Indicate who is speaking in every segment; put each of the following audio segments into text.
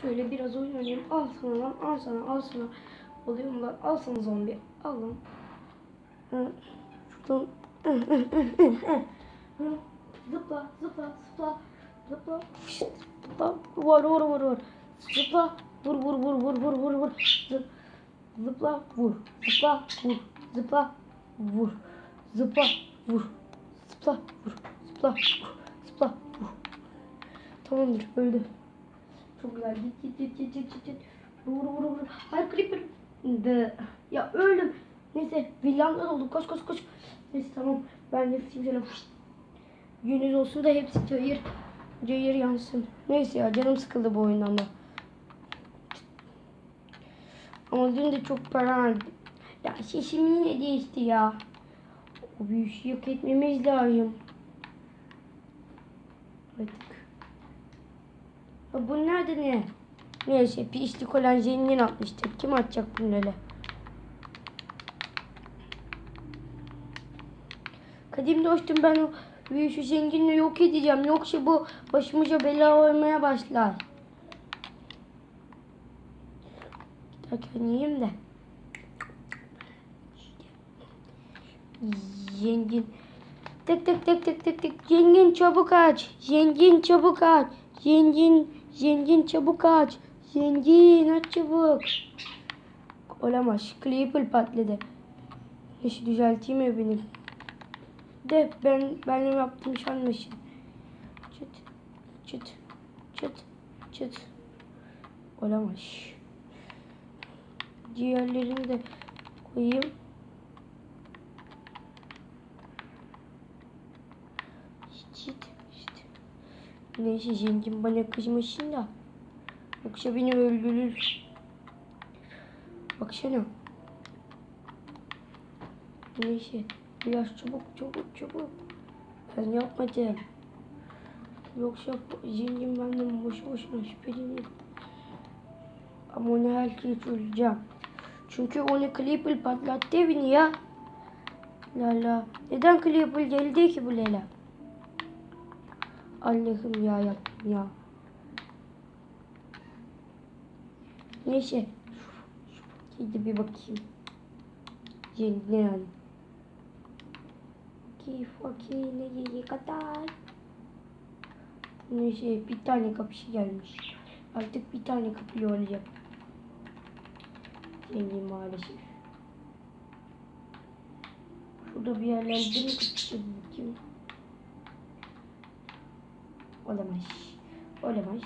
Speaker 1: Şöyle biraz oynayayım. Al sana lan. Al sana. Al sana. Oluyor mu lan? Al sana zombi. Al. Zıpla. Zıpla. Zıpla. Zıpla. Zıpla. Vur vur vur vur. Zıpla. Vur vur vur vur vur vur vur. Zıp. Zıpla. Vur. Zıpla. Vur. Zıpla. Vur. Zıpla. Vur. Zıpla. Vur. Zıpla. Vur. Zıpla. Vur. Tamamdır. Öldü. Çok güzel. Git git git git git git. git. Vur vur vur. Hayır creeper. De. Ya öldüm. Neyse villamda olduk. Koş koş koş. Neyse tamam. Ben yapayım şöyle. Gününüz olsun da hepsi cayır. Cayır yansın. Neyse ya canım sıkıldı bu oyundan da. Ama dün de çok para harcadım. Ya sesim yine değişti ya. O büyüsü yok etmemiz lazım. Artık. Ya bu nerede ne? Neyse pislik olan zengin atmıştır. Kim atacak bunları? Kadim dostum ben o büyüsü zenginle yok edeceğim. Yoksa bu başımıza bela olmaya başlar. Giderken yiyeyim de. Zengin. Tık tık tık tık tık tık. Zengin çabuk aç. Zengin çabuk aç. Zengin. Zengin çabuk aç. Zengin aç çabuk. Olamaz. Creeper patladı. Neyse düzelteyim evini. De ben benim yaptığım sanmışım. Çıt. Çıt. Çıt. Çıt. Olamaz. Diğerlerini de koyayım. Neyse zengin bana kızmasın da. Yoksa beni öldürür. Baksana. Neyse. Biraz çabuk çabuk çabuk. Ben yapmadım. Yoksa zengin benden boşu boşuna şüphelenir. Ama onu herkes çözeceğim. Çünkü onu Creeper patlattı evini ya. Lala. Neden Creeper geldi ki bu Lela? Allah'ım ya yaptım ya. Neyse. Gidip bir bakayım. Zengin yani. Ki fakir ne kadar. Neyse bir tane kapısı gelmiş. Artık bir tane kapı olacak. Zengin maalesef. Şurada bir yerlerde mi kapısı bakayım. Olamaz. Olamaz.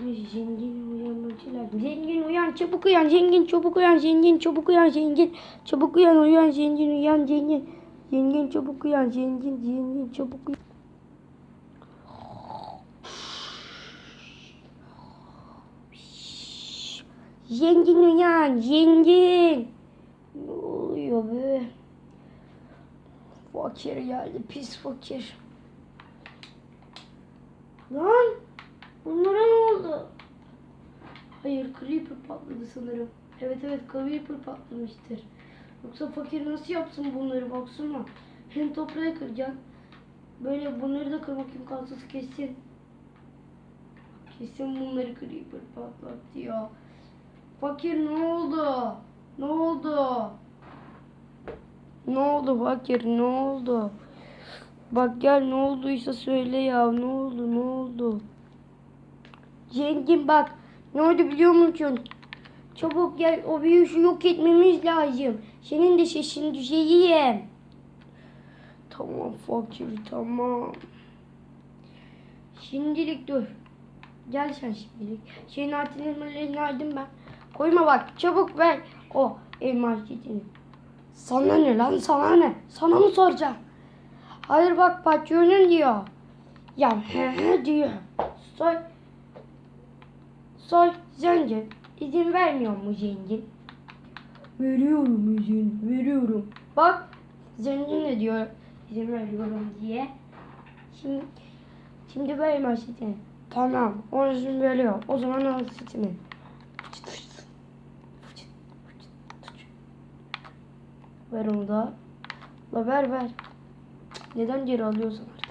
Speaker 1: Neyse zengin uyanması lazım. Zengin uyan çabuk uyan zengin çabuk uyan zengin çabuk uyan zengin çabuk uyan uyan zengin uyan zengin zengin çabuk uyan zengin zengin çabuk uyan. Zengin uyan zengin. Ne oluyor be? Fakir geldi pis fakir. Lan bunlara ne oldu? Hayır Creeper patladı sanırım. Evet evet Creeper patlamıştır. Yoksa fakir nasıl yapsın bunları baksana. Hem toprağı kıracak. Böyle bunları da kırmak imkansız kesin. Kesin bunları Creeper patlattı ya. Fakir ne oldu? Ne oldu? Ne oldu fakir ne oldu? Bak gel ne olduysa söyle ya ne oldu ne oldu? Zengin bak ne oldu biliyor musun? Çabuk gel o büyüyüşü yok etmemiz lazım. Senin de sesin düzeyeyim. Tamam fakir tamam. Şimdilik dur. Gel sen şimdilik. Senin altın elmalarını aldım ben. Koyma bak çabuk ver o elma çiçeğini. Sana ne lan sana ne? Sana mı soracağım? Hayır bak patronun diyor. Ya he he diyor. Soy. Soy zengin. İzin vermiyor mu zengin? Veriyorum izin veriyorum. Bak zengin ne diyor izin veriyorum diye. Şimdi, şimdi verme sütini. Tamam o izin veriyor. O zaman al sütini. Ver onu da. La ver ver. Neden geri alıyorsun artık?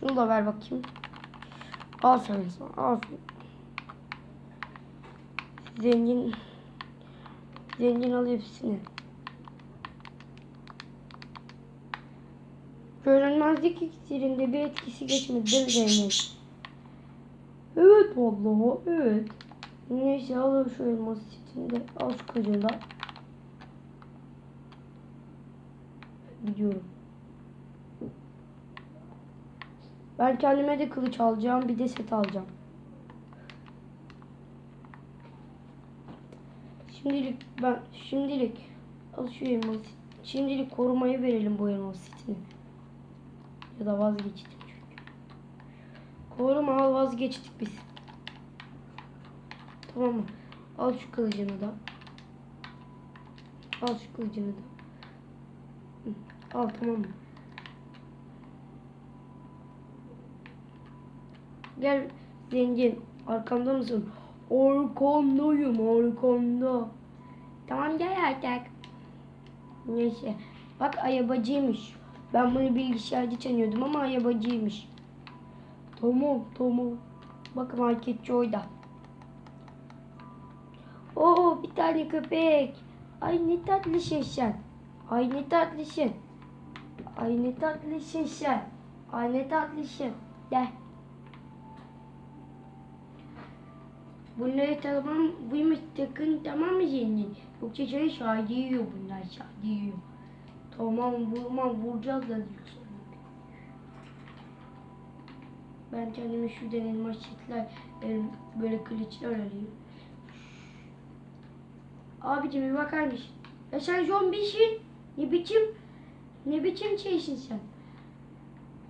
Speaker 1: Şunu da ver bakayım. Al sen. Al. Zengin. Zengin al hepsini. Görünmezlik iksirinde bir etkisi geçmedi Zeynep? Evet vallahi evet. Neyse al şu elmas setini de al şu kılıcını da. Gidiyorum. Ben kendime de kılıç alacağım bir de set alacağım. Şimdilik ben şimdilik al şu elmas. Şimdilik korumaya verelim bu elmas setini. Ya da vazgeçtim çünkü. Koruma al vazgeçtik biz. Tamam mı? Al şu kılıcını da. Al şu kılıcını da. Al tamam mı? Gel zengin. Arkamda mısın? Arkandayım arkanda. Tamam gel artık. Neyse. Bak ayabacıymış. Ben bunu bilgisayarcı sanıyordum ama ayabacıymış. Tamam tamam. Bak marketçi oyda. Oo bir tane köpek. Ay ne tatlı şey sen. Ay ne tatlı şey. Ay ne tatlı şey sen. Ay ne tatlı şey. Gel. Bunları tamam buymuş takın tamam mı zengin? Yoksa seni şahidi yiyor bunlar şahidi yiyor. Tamam vurmam vuracağız da. Ben kendime şuradan elmas çiftler el- böyle kılıçlar alayım. Abicim bir bakar mısın? Ya sen zombisin. Ne biçim ne biçim şeysin sen?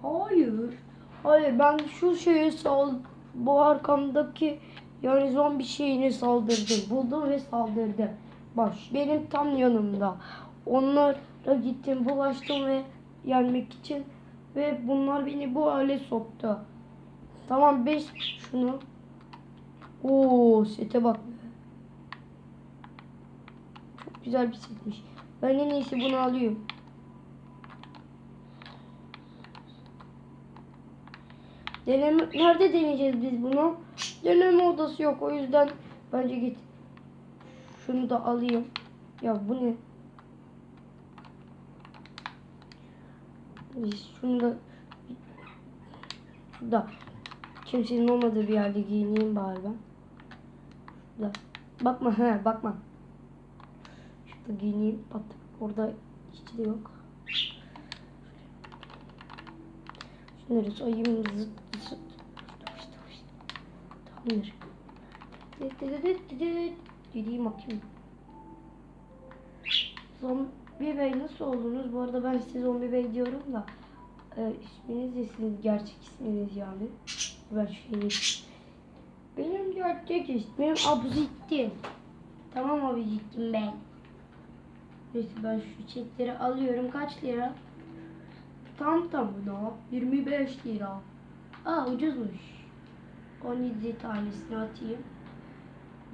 Speaker 1: Hayır. Hayır ben şu şeye sal bu arkamdaki yani zombi şeyine saldırdım. Buldum ve saldırdım. Bak benim tam yanımda. Onlara gittim bulaştım ve yenmek için ve bunlar beni bu hale soktu. Tamam beş şunu. Oo sete bak. Çok güzel bir setmiş. Ben en iyisi bunu alıyorum. Deneme, nerede deneyeceğiz biz bunu? Deneme odası yok o yüzden bence git. Şunu da alayım. Ya bu ne? Şunu da da kimsenin olmadığı bir yerde giyineyim bari ben. Da. Bakma he bakma. Şurada giyineyim. Bak orada hiç de yok. Şunları sayayım zıt zıt. Tamamdır. Gideyim bakayım. Zombi Bey nasıl oldunuz? Bu arada ben size Zombi Bey diyorum da e, isminiz de sizin gerçek isminiz yani. Ben şey Benim gerçek ismim Abuzittin. Tamam Abuzittin ben. Neyse ben şu çekleri alıyorum. Kaç lira? Tam tamına 25 lira. Aa ucuzmuş. 17 tanesini atayım.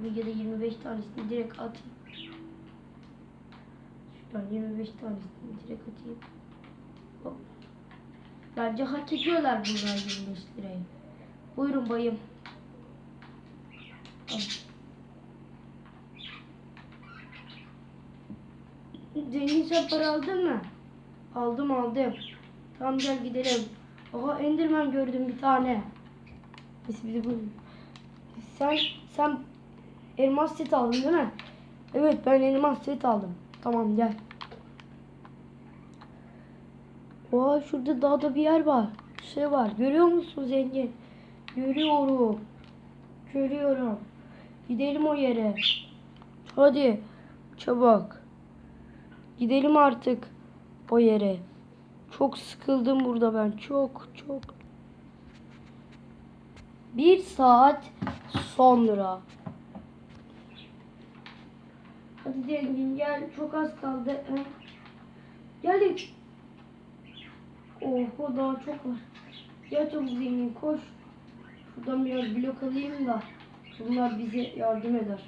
Speaker 1: Ya da 25 tanesini direkt atayım. Şuradan 25 tanesini direkt atayım. Hop. Bence hak ediyorlar bunlar 25 lirayı. Buyurun bayım. Zengin sen para aldın mı? Aldım aldım. Tamam gel gidelim. Aha Enderman gördüm bir tane. Bizi bu. Sen sen elmas set aldın değil mi? Evet ben elmas set aldım. Tamam gel. Oha şurada dağda bir yer var. Şey var. Görüyor musun zengin? Görüyorum. Görüyorum. Gidelim o yere. Hadi. Çabuk. Gidelim artık o yere. Çok sıkıldım burada ben. Çok çok. Bir saat sonra. Hadi zengin gel. Çok az kaldı. Hı. Geldik. Oh daha çok var. Gel çabuk zengin koş. Şuradan biraz blok alayım da. Bunlar bize yardım eder.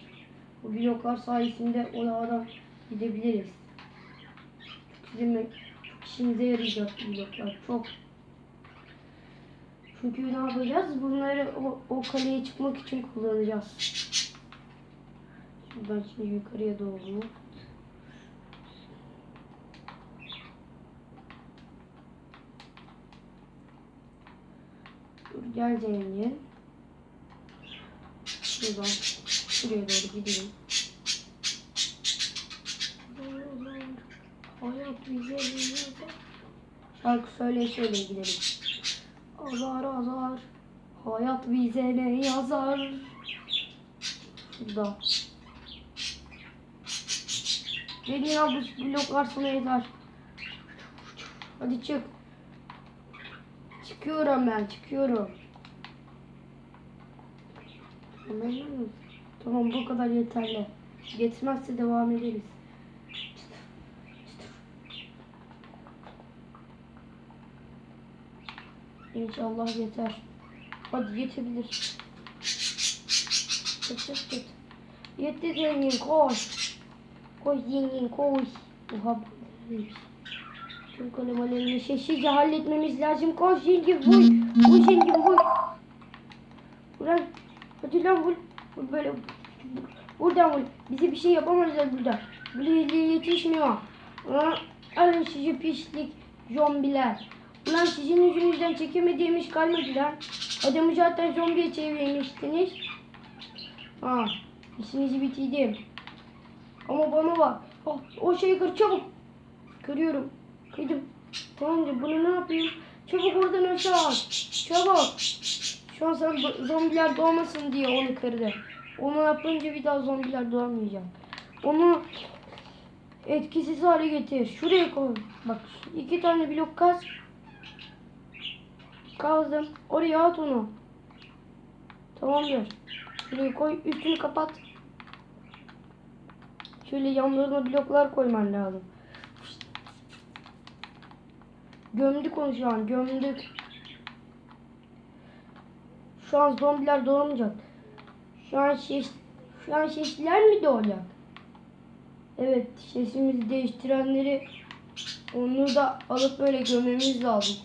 Speaker 1: Bu bloklar sayesinde o dağdan gidebiliriz. Bizim işimize yarayacak bloklar. Çok. Çünkü ne yapacağız? Bunları o, o kaleye çıkmak için kullanacağız. Şuradan şimdi yukarıya doğru. Dur gel zengin. Şuradan şuraya doğru gidelim. Hayat bize bir Şarkı söyle söyle gidelim. Azar azar. Hayat bize ne yazar? Şurada. Dediğin al bu bloklar sana yeter. Hadi çık. Çıkıyorum ben çıkıyorum. Mı? Tamam bu kadar yeterli. Yetmezse devam ederiz. İnşallah yeter. Hadi yetebilir. Çıt çıt çıt. Yetti zengin koş. Koş zengin koş. Oha. Tüm kalemelerini sessizce halletmemiz lazım. Koş zengin vur. Vur zengin vur. Ulan. Hadi lan vur. Vur böyle. Buradan vur. Bize bir şey yapamazlar burada. Buraya yetişmiyor. Aa, Alın sizi pislik zombiler. Ulan sizin yüzünüzden çekemediğimiz kalmadı lan. Adamı zaten zombiye çevirmiştiniz. Ha, işinizi bitirdim. Ama bana bak. Oh, o şeyi kır çabuk. Kırıyorum. Kırdım. Tamamdır bunu ne yapayım? Çabuk oradan aşağı. Çabuk. Şu an sen zombiler doğmasın diye onu kırdı. Onu yapınca bir daha zombiler doğmayacak. Onu etkisiz hale getir. Şuraya koy. Bak iki tane blok kaz. Kazdım. Oraya at onu. Tamamdır. Şuraya koy. Üstünü kapat. Şöyle yanlarına bloklar koyman lazım. Gömdük onu şu an. Gömdük. Şu an zombiler doğamayacak. Şu an ses, şu an sesler mi doğacak? Evet, sesimizi değiştirenleri onu da alıp böyle gömmemiz lazım.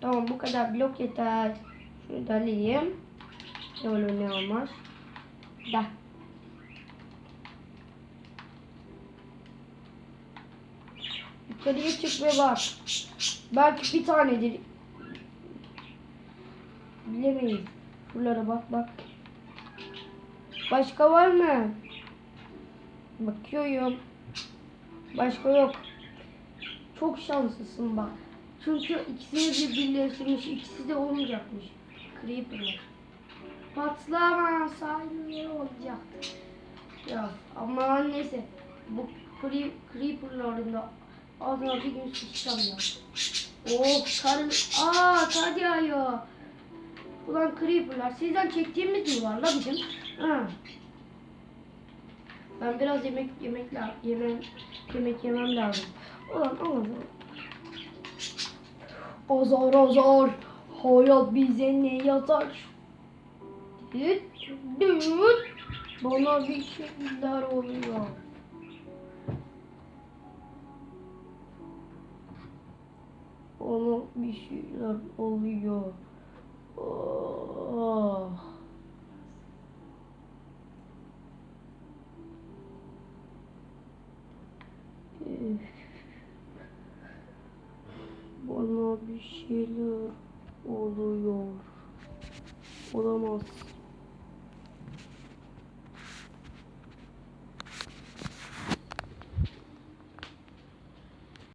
Speaker 1: Tamam bu kadar blok yeter. Şunu da alayım. Ne olur ne olmaz. Da. Yukarıya çık ve bak. Belki bir tanedir. Bilemeyiz. Şuralara bak bak. Başka var mı? Bakıyorum. Başka yok. Çok şanslısın bak. Çünkü ikisini bir birleştirmiş. ikisi de olmayacakmış. Creeper'lar. Patlama sahibi olacaktı. Ya ama neyse. Bu cre Ağzına bir gün sıçacağım ya. Oh kar, aa kar yağıyor. Ulan Creeper'lar sizden çektiğimiz mi var la bizim? Ha. Ben biraz yemek yemek la yemek yemem lazım. Ulan aman. Azar azar. Hayat bize ne yazar? Düt düt. Bana bir şeyler oluyor. Bana bir şeyler oluyor. Oh. Bana bir şeyler oluyor. Olamaz.